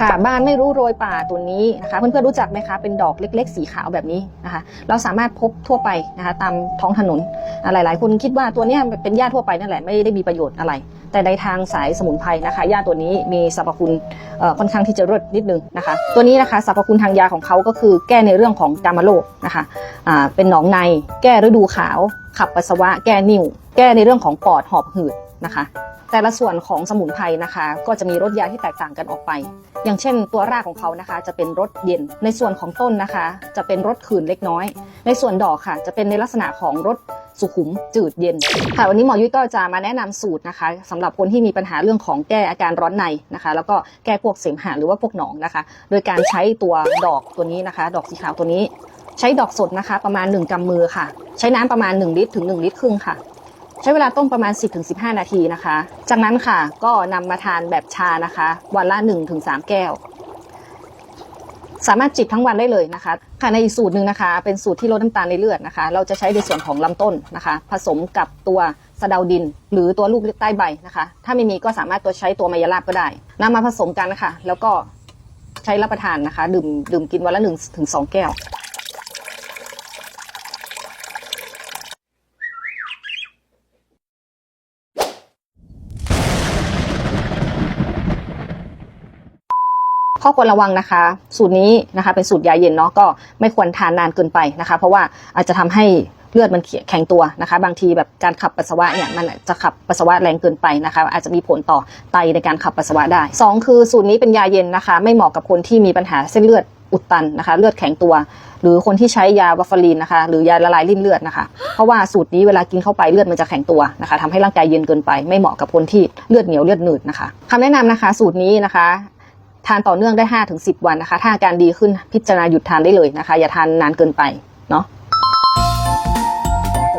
ค่ะบ้านไม่รู้โรยป่าตัวนี้นะคะเพื่อนๆรู้จักไหมคะเป็นดอกเล็ก ๆ สีขาวแบบนี้นะคะเราสามารถพบทั่วไปนะคะตามท้องถนนอ่าหลายๆ คนคิดว่าตัวนี้เป็นหญ้าทั่วไปนั่นแหละไม่ได้มีประโยชน์อะไร แต่ในทางสายสมุนไพรนะคะหญ้าตัวนี้มีสรรพคุณค่อนข้างที่จะเลิศนิดนึงนะคะ ตัวนี้นะคะสรรพคุณทางยาของเขาก็คือแก้ในเรื่องของกามาโรคนะคะเป็นหนองในแก้ฤดูขาว ขับปัสสาวะแก้นิ่ว แก้ในเรื่องของปอดหอบหืด นะคะ แต่ละส่วนของสมุนไพรนะคะ ก็จะมีรสยาที่แตกต่างกันออกไป อย่างเช่น ตัวรากของเขานะคะ จะเป็นรสเย็น ในส่วนของต้นนะคะ จะเป็นรสขื่นเล็กน้อย ในส่วนดอกค่ะ จะเป็นในลักษณะของรสสุขุมจืดเย็นค่ะวันนี้หมอยุ้ยก็จะมาแนะนำสูตรนะคะสำหรับคนที่มีปัญหาเรื่องของแก้อาการร้อนในนะคะ แล้วก็แก้พวกเสมหะหรือว่าพวกหนองนะคะ โดยการใช้ตัวดอกตัวนี้นะคะ ดอกสีขาวตัวนี้ ใช้ดอกสดนะคะ ประมาณ 1กำมือค่ะ ใช้น้ำประมาณ 1 ลิตรถึง 1 ลิตรครึ่งค่ะ ช้เวลาต้มประมาณ 10-15 นาทีนะคะ จากนั้นค่ะก็นำมาทานแบบชานะคะ วันละ 1-3 แก้ว สามารถจิบทั้งวันได้เลยนะคะ ค่ะในอีกสูตรหนึ่งนะคะ เป็นสูตรที่ลดน้ำตาลในเลือดนะคะ เราจะใช้ในส่วนของลำต้นนะคะ ผสมกับตัวสะเดาดิน หรือตัวลูกใต้ใบนะคะ ถ้าไม่มีก็สามารถตัวใช้ตัวมายาลาบก็ได้นำมาผสมกันนะคะ แล้วก็ใช้รับประทานนะคะ ดื่มดื่มกินวันละหนึ่งถึงสองแก้ว ข้อควรระวังนะคะ สูตรนี้นะคะ เป็นสูตรยาเย็นเนาะก็ไม่ควรทานนานเกินไปนะคะ เพราะว่าอาจจะทำให้เลือดมันแข็งตัวนะคะ บางทีแบบการขับปัสสาวะเนี่ยมันจะขับปัสสาวะแรงเกินไปนะคะ อาจจะมีผลต่อไตในการขับปัสสาวะได้สองคือสูตรนี้เป็นยาเย็นนะคะ ไม่เหมาะกับคนที่มีปัญหาเส้นเลือดอุดตันนะคะ เลือดแข็งตัว หรือคนที่ใช้ยาวาฟารีนนะคะ หรือยาละลายริ่มเลือดนะคะ เพราะว่าสูตรนี้เวลากินเข้าไปเลือดมันจะแข็งตัวนะคะทำให้ร่างกายเย็นเกินไป ไม่เหมาะกับคนที่เลือดเหนียวเลือดหนืดนะคะคำแนะนำนะคะ สูตรนี้นะคะ ทานต่อเนื่องได้ 5-10 วันนะคะ ถ้าอาการดีขึ้นพิจารณาหยุดทานได้เลยนะคะ อย่าทานนานเกินไปเนาะ